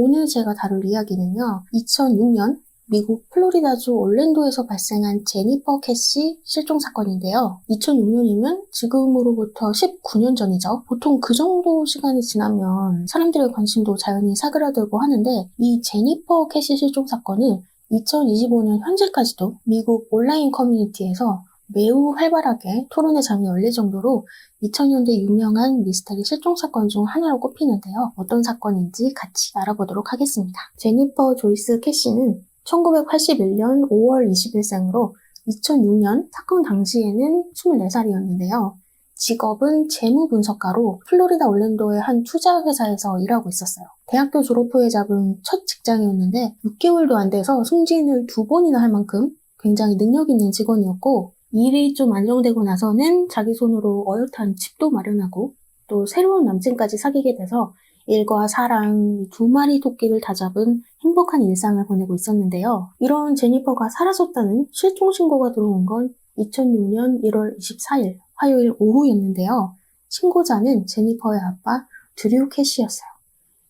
오늘 제가 다룰 이야기는요. 2006년 미국 플로리다주 올랜도에서 발생한 제니퍼 캐시 실종 사건인데요. 2006년이면 지금으로부터 19년 전이죠. 보통 그 정도 시간이 지나면 사람들의 관심도 자연히 사그라들고 하는데 이 제니퍼 캐시 실종 사건은 2025년 현재까지도 미국 온라인 커뮤니티에서 매우 활발하게 토론의 장이 열릴 정도로 2000년대 유명한 미스터리 실종 사건 중 하나로 꼽히는데요. 어떤 사건인지 같이 알아보도록 하겠습니다. 제니퍼 조이스 캐시는 1981년 5월 20일생으로 2006년 사건 당시에는 24살이었는데요. 직업은 재무 분석가로 플로리다 올랜도의 한 투자 회사에서 일하고 있었어요. 대학교 졸업 후에 잡은 첫 직장이었는데 6개월도 안 돼서 승진을 두 번이나 할 만큼 굉장히 능력 있는 직원이었고 일이 좀 안정되고 나서는 자기 손으로 어엿한 집도 마련하고 또 새로운 남친까지 사귀게 돼서 일과 사랑, 두 마리 토끼를 다 잡은 행복한 일상을 보내고 있었는데요. 이런 제니퍼가 사라졌다는 실종 신고가 들어온 건 2006년 1월 24일 화요일 오후였는데요. 신고자는 제니퍼의 아빠 드류 캐시였어요.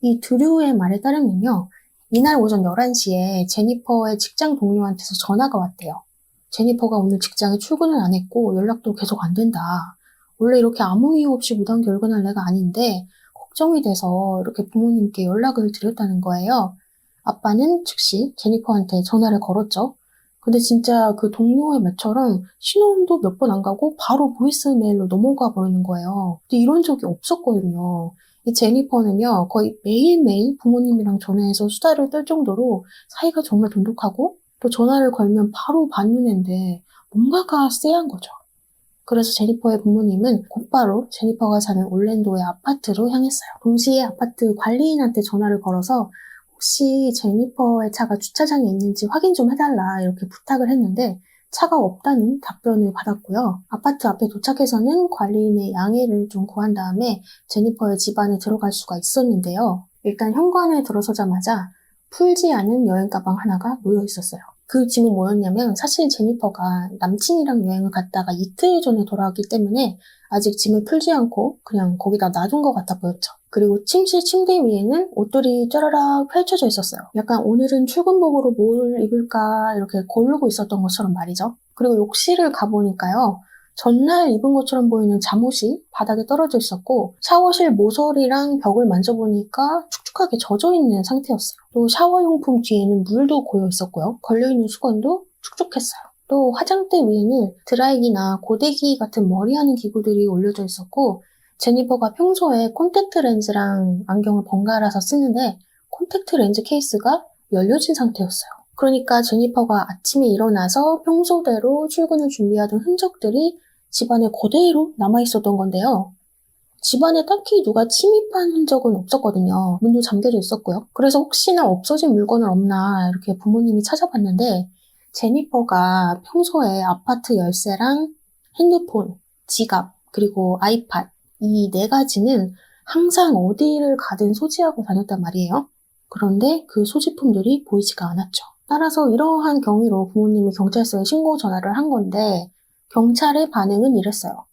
이 드류의 말에 따르면요. 이날 오전 11시에 제니퍼의 직장 동료한테서 전화가 왔대요. 제니퍼가 오늘 직장에 출근을 안 했고 연락도 계속 안 된다. 원래 이렇게 아무 이유 없이 무단 결근할 애가 아닌데 걱정이 돼서 이렇게 부모님께 연락을 드렸다는 거예요. 아빠는 즉시 제니퍼한테 전화를 걸었죠. 근데 진짜 그 동료의 말처럼 신호음도 몇 번 안 가고 바로 보이스메일로 넘어가 버리는 거예요. 근데 이런 적이 없었거든요. 이 제니퍼는요, 거의 매일매일 부모님이랑 전화해서 수다를 떨 정도로 사이가 정말 돈독하고 또 전화를 걸면 바로 받는 애인데 뭔가가 쎄한 거죠. 그래서 제니퍼의 부모님은 곧바로 제니퍼가 사는 올랜도의 아파트로 향했어요. 동시에 아파트 관리인한테 전화를 걸어서 혹시 제니퍼의 차가 주차장에 있는지 확인 좀 해달라 이렇게 부탁을 했는데 차가 없다는 답변을 받았고요. 아파트 앞에 도착해서는 관리인의 양해를 좀 구한 다음에 제니퍼의 집 안에 들어갈 수가 있었는데요. 일단 현관에 들어서자마자 풀지 않은 여행 가방 하나가 놓여 있었어요. 그 짐은 뭐였냐면 사실 제니퍼가 남친이랑 여행을 갔다가 이틀 전에 돌아왔기 때문에 아직 짐을 풀지 않고 그냥 거기다 놔둔 것 같아 보였죠. 그리고 침실 침대 위에는 옷들이 쫘라락 펼쳐져 있었어요. 약간 오늘은 출근복으로 뭘 입을까 이렇게 고르고 있었던 것처럼 말이죠. 그리고 욕실을 가보니까요. 전날 입은 것처럼 보이는 잠옷이 바닥에 떨어져 있었고 샤워실 모서리랑 벽을 만져보니까 축축하게 젖어 있는 상태였어요. 또 샤워용품 뒤에는 물도 고여 있었고요. 걸려있는 수건도 축축했어요. 또 화장대 위에는 드라이기나 고데기 같은 머리하는 기구들이 올려져 있었고 제니퍼가 평소에 콘택트 렌즈랑 안경을 번갈아서 쓰는데 콘택트 렌즈 케이스가 열려진 상태였어요. 그러니까 제니퍼가 아침에 일어나서 평소대로 출근을 준비하던 흔적들이 집안에 그대로 남아있었던 건데요. 집안에 딱히 누가 침입한 흔적은 없었거든요. 문도 잠겨져 있었고요. 그래서 혹시나 없어진 물건은 없나 이렇게 부모님이 찾아봤는데 제니퍼가 평소에 아파트 열쇠랑 핸드폰, 지갑, 그리고 아이팟 이 네 가지는 항상 어디를 가든 소지하고 다녔단 말이에요. 그런데 그 소지품들이 보이지가 않았죠. 따라서 이러한 경위로 부모님이 경찰서에 신고 전화를 한 건데 경찰의 반응은 이랬어요.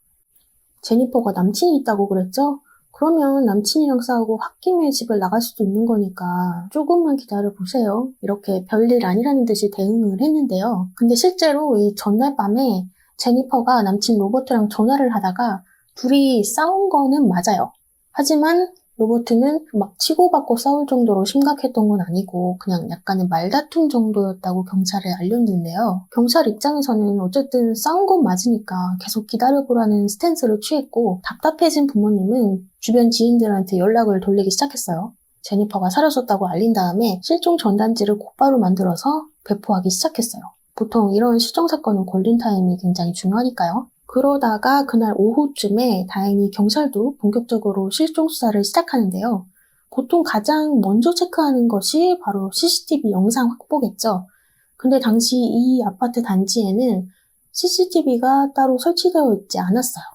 제니퍼가 남친이 있다고 그랬죠? 그러면 남친이랑 싸우고 홧김에 집을 나갈 수도 있는 거니까 조금만 기다려 보세요. 이렇게 별일 아니라는 듯이 대응을 했는데요. 근데 실제로 이 전날 밤에 제니퍼가 남친 로버트랑 전화를 하다가 둘이 싸운 거는 맞아요. 하지만 로버트는 막 치고받고 싸울 정도로 심각했던 건 아니고 그냥 약간의 말다툼 정도였다고 경찰에 알렸는데요. 경찰 입장에서는 어쨌든 싸운 건 맞으니까 계속 기다려보라는 스탠스를 취했고 답답해진 부모님은 주변 지인들한테 연락을 돌리기 시작했어요. 제니퍼가 사라졌다고 알린 다음에 실종 전단지를 곧바로 만들어서 배포하기 시작했어요. 보통 이런 실종 사건은 골든타임이 굉장히 중요하니까요. 그러다가 그날 오후쯤에 다행히 경찰도 본격적으로 실종 수사를 시작하는데요. 보통 가장 먼저 체크하는 것이 바로 CCTV 영상 확보겠죠. 근데 당시 이 아파트 단지에는 CCTV가 따로 설치되어 있지 않았어요.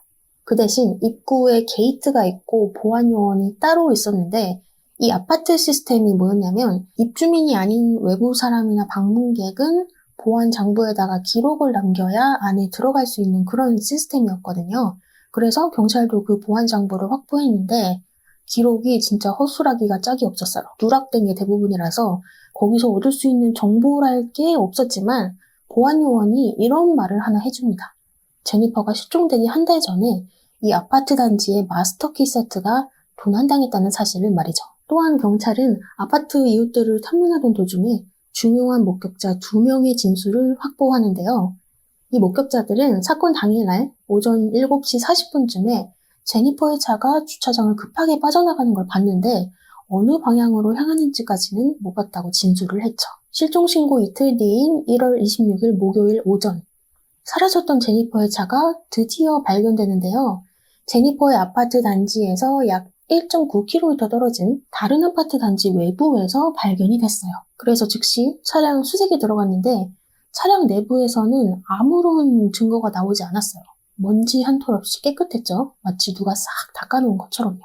그 대신 입구에 게이트가 있고 보안 요원이 따로 있었는데 이 아파트 시스템이 뭐였냐면 입주민이 아닌 외부 사람이나 방문객은 보안 장부에다가 기록을 남겨야 안에 들어갈 수 있는 그런 시스템이었거든요. 그래서 경찰도 그 보안 장부를 확보했는데 기록이 진짜 허술하기가 짝이 없었어요. 누락된 게 대부분이라서 거기서 얻을 수 있는 정보랄 게 없었지만 보안 요원이 이런 말을 하나 해줍니다. 제니퍼가 실종되기 한 달 전에 이 아파트 단지의 마스터키 세트가 도난당했다는 사실을 말이죠. 또한 경찰은 아파트 이웃들을 탐문하던 도중에 중요한 목격자 두 명의 진술을 확보하는데요. 이 목격자들은 사건 당일날 오전 7시 40분쯤에 제니퍼의 차가 주차장을 급하게 빠져나가는 걸 봤는데 어느 방향으로 향하는지까지는 못 봤다고 진술을 했죠. 실종 신고 이틀 뒤인 1월 26일 목요일 오전 사라졌던 제니퍼의 차가 드디어 발견되는데요. 제니퍼의 아파트 단지에서 약 1.9km 떨어진 다른 아파트 단지 외부에서 발견이 됐어요. 그래서 즉시 차량 수색에 들어갔는데 차량 내부에서는 아무런 증거가 나오지 않았어요. 먼지 한 톨 없이 깨끗했죠. 마치 누가 싹 닦아놓은 것처럼요.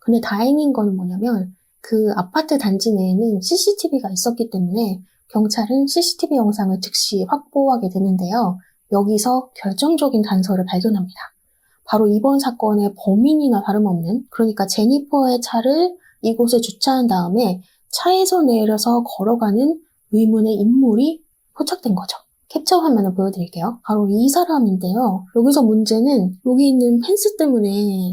근데 다행인 건 뭐냐면 그 아파트 단지 내에는 CCTV가 있었기 때문에 경찰은 CCTV 영상을 즉시 확보하게 되는데요. 여기서 결정적인 단서를 발견합니다. 바로 이번 사건의 범인이나 다름없는 그러니까 제니퍼의 차를 이곳에 주차한 다음에 차에서 내려서 걸어가는 의문의 인물이 포착된 거죠. 캡처 화면을 보여드릴게요. 바로 이 사람인데요. 여기서 문제는 여기 있는 펜스 때문에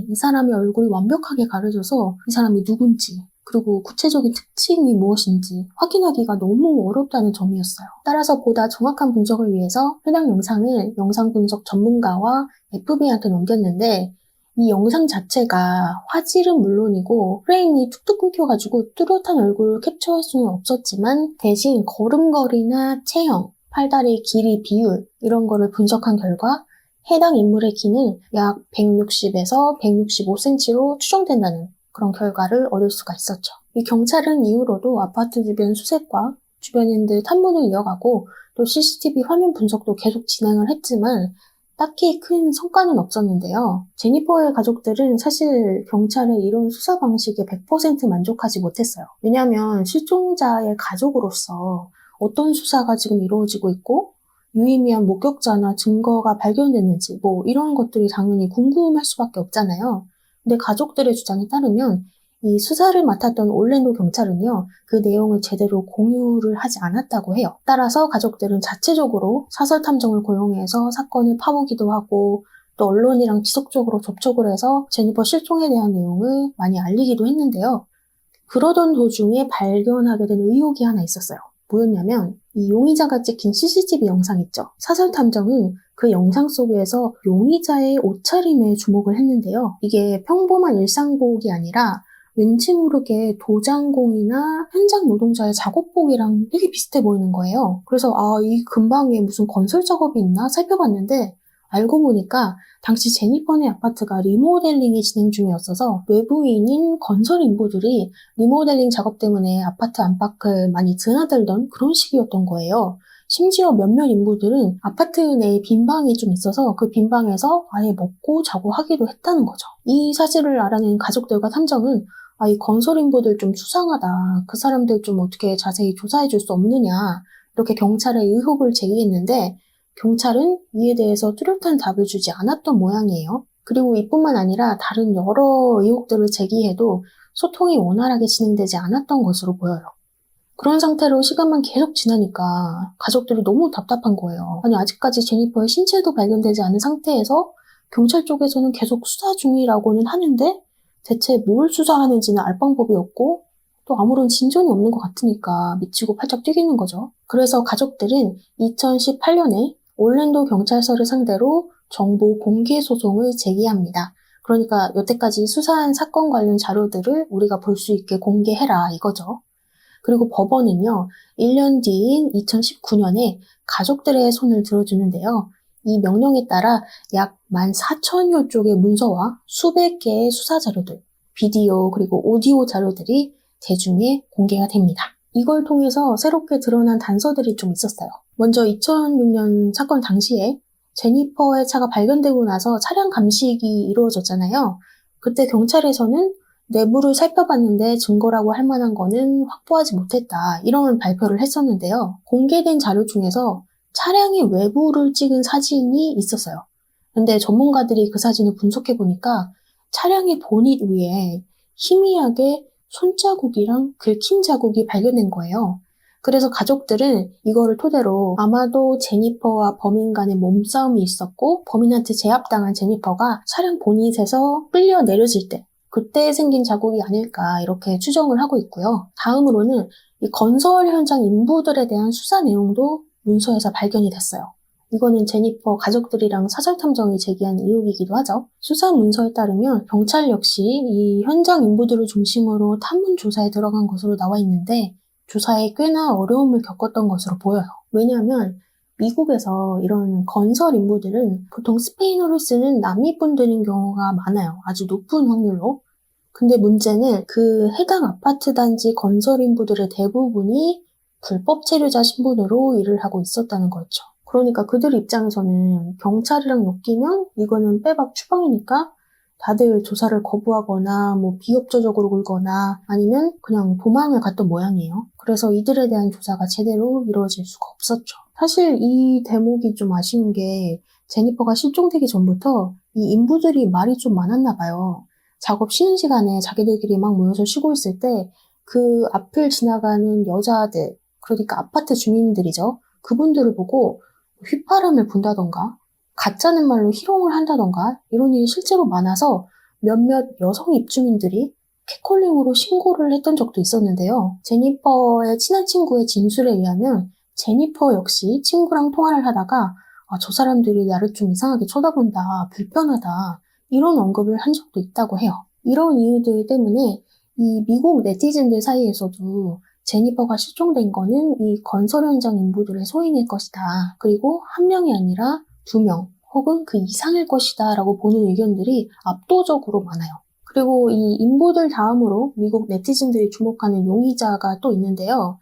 이 사람의 얼굴이 완벽하게 가려져서 이 사람이 누군지 그리고 구체적인 특징이 무엇인지 확인하기가 너무 어렵다는 점이었어요. 따라서 보다 정확한 분석을 위해서 해당 영상을 영상 분석 전문가와 FBI한테 넘겼는데 이 영상 자체가 화질은 물론이고 프레임이 툭툭 끊겨가지고 뚜렷한 얼굴을 캡처할 수는 없었지만 대신 걸음걸이나 체형, 팔다리 길이 비율 이런 거를 분석한 결과 해당 인물의 키는 약 160에서 165cm로 추정된다는 그런 결과를 얻을 수가 있었죠. 이 경찰은 이후로도 아파트 주변 수색과 주변인들 탐문을 이어가고 또 CCTV 화면 분석도 계속 진행을 했지만 딱히 큰 성과는 없었는데요. 제니퍼의 가족들은 사실 경찰의 이런 수사 방식에 100% 만족하지 못했어요. 왜냐하면 실종자의 가족으로서 어떤 수사가 지금 이루어지고 있고 유의미한 목격자나 증거가 발견됐는지 뭐 이런 것들이 당연히 궁금할 수밖에 없잖아요. 근데 가족들의 주장에 따르면 이 수사를 맡았던 올랜도 경찰은요, 그 내용을 제대로 공유를 하지 않았다고 해요. 따라서 가족들은 자체적으로 사설 탐정을 고용해서 사건을 파보기도 하고, 또 언론이랑 지속적으로 접촉을 해서 제니퍼 실종에 대한 내용을 많이 알리기도 했는데요. 그러던 도중에 발견하게 된 의혹이 하나 있었어요. 뭐였냐면, 이 용의자가 찍힌 CCTV 영상 있죠. 사설 탐정은 그 영상 속에서 용의자의 옷차림에 주목을 했는데요. 이게 평범한 일상복이 아니라 왠지 모르게 도장공이나 현장 노동자의 작업복이랑 되게 비슷해 보이는 거예요. 그래서 아, 이 근방에 무슨 건설 작업이 있나 살펴봤는데 알고 보니까 당시 제니퍼네 아파트가 리모델링이 진행 중이었어서 외부인인 건설 인부들이 리모델링 작업 때문에 아파트 안팎을 많이 드나들던 그런 시기였던 거예요. 심지어 몇몇 인부들은 아파트 내에 빈방이 좀 있어서 그 빈방에서 아예 먹고 자고 하기도 했다는 거죠. 이 사실을 알아낸 가족들과 탐정은 아, 이 건설 인부들 좀 수상하다. 그 사람들 좀 어떻게 자세히 조사해 줄 수 없느냐. 이렇게 경찰에 의혹을 제기했는데 경찰은 이에 대해서 뚜렷한 답을 주지 않았던 모양이에요. 그리고 이뿐만 아니라 다른 여러 의혹들을 제기해도 소통이 원활하게 진행되지 않았던 것으로 보여요. 그런 상태로 시간만 계속 지나니까 가족들이 너무 답답한 거예요. 아니, 아직까지 제니퍼의 신체도 발견되지 않은 상태에서 경찰 쪽에서는 계속 수사 중이라고는 하는데 대체 뭘 수사하는지는 알 방법이 없고 또 아무런 진전이 없는 것 같으니까 미치고 팔짝 뛰기는 거죠. 그래서 가족들은 2018년에 올랜도 경찰서를 상대로 정보 공개 소송을 제기합니다. 그러니까 여태까지 수사한 사건 관련 자료들을 우리가 볼 수 있게 공개해라 이거죠. 그리고 법원은요, 1년 뒤인 2019년에 가족들의 손을 들어주는데요. 이 명령에 따라 약 14,000여 쪽의 문서와 수백 개의 수사 자료들, 비디오 그리고 오디오 자료들이 대중에 공개가 됩니다. 이걸 통해서 새롭게 드러난 단서들이 좀 있었어요. 먼저 2006년 사건 당시에 제니퍼의 차가 발견되고 나서 차량 감식이 이루어졌잖아요. 그때 경찰에서는 내부를 살펴봤는데 증거라고 할 만한 거는 확보하지 못했다. 이런 발표를 했었는데요. 공개된 자료 중에서 차량의 외부를 찍은 사진이 있었어요. 근데 전문가들이 그 사진을 분석해 보니까 차량의 보닛 위에 희미하게 손자국이랑 긁힌 자국이 발견된 거예요. 그래서 가족들은 이거를 토대로 아마도 제니퍼와 범인 간의 몸싸움이 있었고 범인한테 제압당한 제니퍼가 차량 보닛에서 끌려 내려질 때 그때 생긴 자국이 아닐까 이렇게 추정을 하고 있고요. 다음으로는 이 건설 현장 인부들에 대한 수사 내용도 문서에서 발견이 됐어요. 이거는 제니퍼 가족들이랑 사설 탐정이 제기한 의혹이기도 하죠. 수사 문서에 따르면 경찰 역시 이 현장 인부들을 중심으로 탐문 조사에 들어간 것으로 나와 있는데 조사에 꽤나 어려움을 겪었던 것으로 보여요. 왜냐하면 미국에서 이런 건설 인부들은 보통 스페인어를 쓰는 남미 분들인 경우가 많아요. 아주 높은 확률로. 근데 문제는 그 해당 아파트 단지 건설 인부들의 대부분이 불법 체류자 신분으로 일을 하고 있었다는 거죠. 그러니까 그들 입장에서는 경찰이랑 엮이면 이거는 빼박 추방이니까 다들 조사를 거부하거나 뭐 비협조적으로 굴거나 아니면 그냥 도망을 갔던 모양이에요. 그래서 이들에 대한 조사가 제대로 이루어질 수가 없었죠. 사실 이 대목이 좀 아쉬운 게 제니퍼가 실종되기 전부터 이 인부들이 말이 좀 많았나 봐요. 작업 쉬는 시간에 자기들끼리 막 모여서 쉬고 있을 때 그 앞을 지나가는 여자들, 그러니까 아파트 주민들이죠. 그분들을 보고 휘파람을 분다던가 가짜는 말로 희롱을 한다던가 이런 일이 실제로 많아서 몇몇 여성 입주민들이 catcalling으로 신고를 했던 적도 있었는데요. 제니퍼의 친한 친구의 진술에 의하면 제니퍼 역시 친구랑 통화를 하다가 아, 저 사람들이 나를 좀 이상하게 쳐다본다, 불편하다 이런 언급을 한 적도 있다고 해요. 이런 이유들 때문에 이 미국 네티즌들 사이에서도 제니퍼가 실종된 거는 이 건설 현장 인부들의 소행일 것이다. 그리고 한 명이 아니라 두 명, 혹은 그 이상일 것이다 라고 보는 의견들이 압도적으로 많아요. 그리고 이 인부들 다음으로 미국 네티즌들이 주목하는 용의자가 또 있는데요.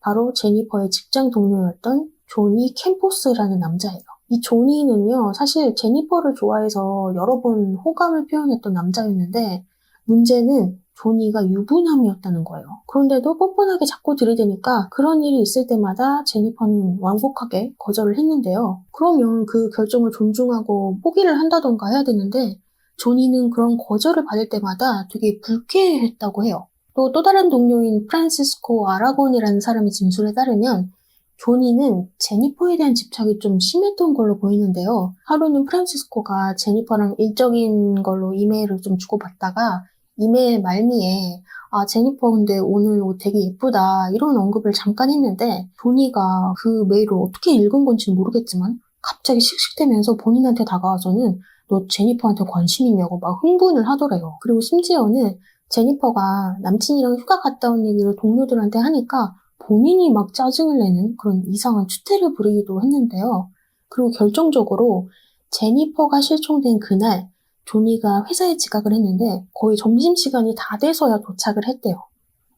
바로 제니퍼의 직장 동료였던 조니 캠포스라는 남자예요. 이 조니는요, 사실 제니퍼를 좋아해서 여러 번 호감을 표현했던 남자였는데, 문제는 조니가 유부남이었다는 거예요. 그런데도 뻔뻔하게 자꾸 들이대니까 그런 일이 있을 때마다 제니퍼는 완곡하게 거절을 했는데요. 그러면 그 결정을 존중하고 포기를 한다던가 해야 되는데 조니는 그런 거절을 받을 때마다 되게 불쾌했다고 해요. 또 또 다른 동료인 프란시스코 아라곤이라는 사람의 진술에 따르면 조니는 제니퍼에 대한 집착이 좀 심했던 걸로 보이는데요. 하루는 프란시스코가 제니퍼랑 일적인 걸로 이메일을 좀 주고받다가 이메일 말미에 아 제니퍼 근데 오늘 옷 되게 예쁘다 이런 언급을 잠깐 했는데 조니가 그 메일을 어떻게 읽은 건지 모르겠지만 갑자기 씩씩대면서 본인한테 다가와서는 너 제니퍼한테 관심 있냐고 막 흥분을 하더래요. 그리고 심지어는 제니퍼가 남친이랑 휴가 갔다 온 얘기를 동료들한테 하니까 본인이 막 짜증을 내는 그런 이상한 추태를 부리기도 했는데요. 그리고 결정적으로 제니퍼가 실종된 그날 조니가 회사에 지각을 했는데 거의 점심시간이 다 돼서야 도착을 했대요.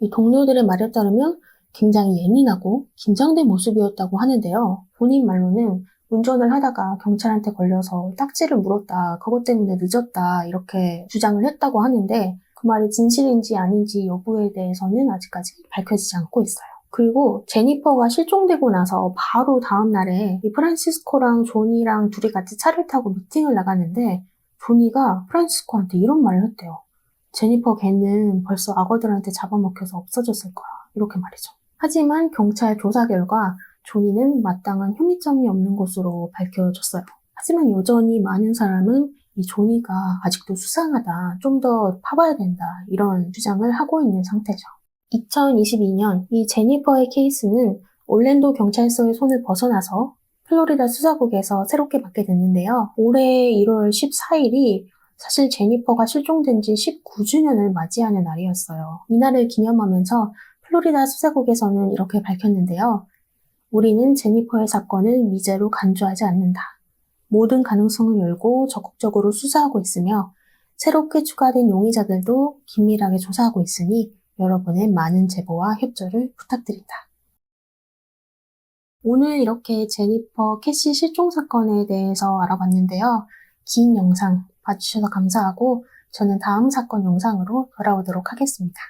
이 동료들의 말에 따르면 굉장히 예민하고 긴장된 모습이었다고 하는데요. 본인 말로는 운전을 하다가 경찰한테 걸려서 딱지를 물었다, 그것 때문에 늦었다, 이렇게 주장을 했다고 하는데 그 말이 진실인지 아닌지 여부에 대해서는 아직까지 밝혀지지 않고 있어요. 그리고 제니퍼가 실종되고 나서 바로 다음 날에 이 프란시스코랑 조니랑 둘이 같이 차를 타고 미팅을 나갔는데 조니가 프란시스코한테 이런 말을 했대요. 제니퍼 걔는 벌써 악어들한테 잡아먹혀서 없어졌을 거야. 이렇게 말이죠. 하지만 경찰 조사 결과 조니는 마땅한 혐의점이 없는 것으로 밝혀졌어요. 하지만 여전히 많은 사람은 이 조니가 아직도 수상하다, 좀 더 파봐야 된다, 이런 주장을 하고 있는 상태죠. 2022년 이 제니퍼의 케이스는 올랜도 경찰서의 손을 벗어나서 플로리다 수사국에서 새롭게 받게 됐는데요. 올해 1월 14일이 사실 제니퍼가 실종된 지 19주년을 맞이하는 날이었어요. 이날을 기념하면서 플로리다 수사국에서는 이렇게 밝혔는데요. 우리는 제니퍼의 사건을 미제로 간주하지 않는다. 모든 가능성을 열고 적극적으로 수사하고 있으며 새롭게 추가된 용의자들도 긴밀하게 조사하고 있으니 여러분의 많은 제보와 협조를 부탁드린다. 오늘 이렇게 제니퍼 캐시 실종 사건에 대해서 알아봤는데요. 긴 영상 봐주셔서 감사하고 저는 다음 사건 영상으로 돌아오도록 하겠습니다.